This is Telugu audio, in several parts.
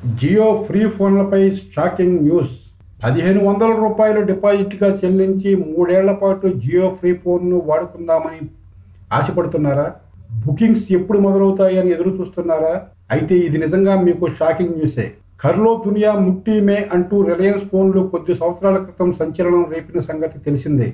జియో ఫ్రీ ఫోన్లపై షాకింగ్ న్యూస్. పదిహేను వందల రూపాయలు డిపాజిట్గా చెల్లించి మూడేళ్ళ పాటు జియో ఫ్రీ ఫోన్ను వాడుకుందామని ఆశపడుతున్నారా? బుకింగ్స్ ఎప్పుడు మొదలవుతాయని ఎదురు చూస్తున్నారా? అయితే ఇది నిజంగా మీకు షాకింగ్ న్యూసే. కర్లో దునియా ముట్టి మే అంటూ రిలయన్స్ ఫోన్లు కొద్ది సంవత్సరాల క్రితం సంచలనం రేపిన సంగతి తెలిసిందే.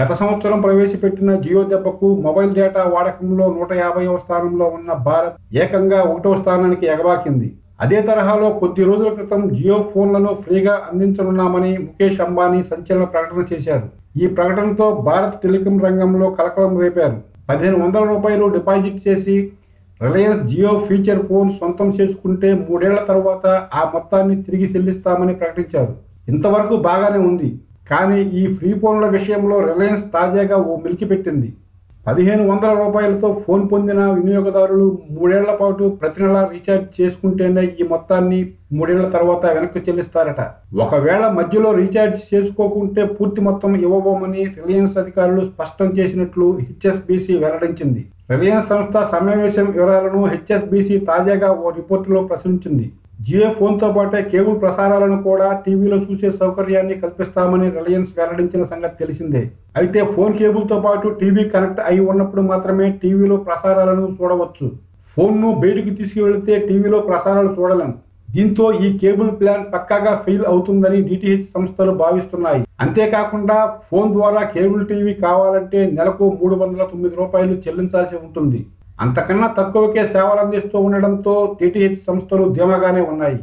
గత సంవత్సరం ప్రవేశపెట్టిన జియో దెబ్బకు మొబైల్ డేటా వాడకంలో నూట యాభైవ స్థానంలో ఉన్న భారత్ ఏకంగా ఒకటో స్థానానికి ఎగబాకింది. అదే తరహాలో కొద్ది రోజుల క్రితం జియో ఫోన్లను ఫ్రీగా అందించనున్నామని ముఖేష్ అంబానీ సంచలన ప్రకటన చేశారు. ఈ ప్రకటనతో భారత్ టెలికాం రంగంలో కలకలం రేపారు. పదిహేను వందల రూపాయలు డిపాజిట్ చేసి రిలయన్స్ జియో ఫీచర్ ఫోన్ సొంతం చేసుకుంటే మూడేళ్ళ తర్వాత ఆ మొత్తాన్ని తిరిగి చెల్లిస్తామని ప్రకటించారు. ఇంతవరకు బాగానే ఉంది. కానీ ఈ ఫ్రీ ఫోన్ల విషయంలో రిలయన్స్ తాజాగా ఓ మిలికి పెట్టింది. పదిహేను వందల రూపాయలతో ఫోన్ పొందిన వినియోగదారులు మూడేళ్ళ పాటు ప్రతి నెల రీఛార్జ్ చేసుకుంటేనే ఈ మొత్తాన్ని మూడేళ్ళ తర్వాత వెనక్కి చెల్లిస్తారట. ఒకవేళ మధ్యలో రీఛార్జ్ చేసుకోకుంటే పూర్తి మొత్తం ఇవ్వబోమని రిలయన్స్ అధికారులు స్పష్టం చేసినట్లు హెచ్ఎస్బీసీ వెల్లడించింది. రిలయన్స్ సంస్థ సమావేశం వివరాలను హెచ్ఎస్బీసీ తాజాగా ఓ రిపోర్టులో ప్రశ్నించింది జియో ఫోన్తో పాటే కేబుల్ ప్రసారాలను కూడా టీవీలో చూసే సౌకర్యాన్ని కల్పిస్తామని రిలయన్స్ వెల్లడించిన సంగతి తెలిసిందే. అయితే ఫోన్ కేబుల్తో పాటు టీవీ కనెక్ట్ అయి ఉన్నప్పుడు మాత్రమే టీవీలో ప్రసారాలను చూడవచ్చు. ఫోన్ను బయటికి తీసుకువెళితే టీవీలో ప్రసారాలు చూడలేం. దీంతో ఈ కేబుల్ ప్లాన్ పక్కాగా ఫెయిల్ అవుతుందని డిటిహెచ్ సంస్థలు భావిస్తున్నాయి. అంతేకాకుండా ఫోన్ ద్వారా కేబుల్ టీవీ కావాలంటే నెలకు మూడు వందల తొమ్మిది రూపాయలు చెల్లించాల్సి ఉంటుంది. అంతకన్నా తక్కువకే సేవలు అందిస్తూ ఉండడంతో టీటీహెచ్ సంస్థలు ధీమాగానే ఉన్నాయి.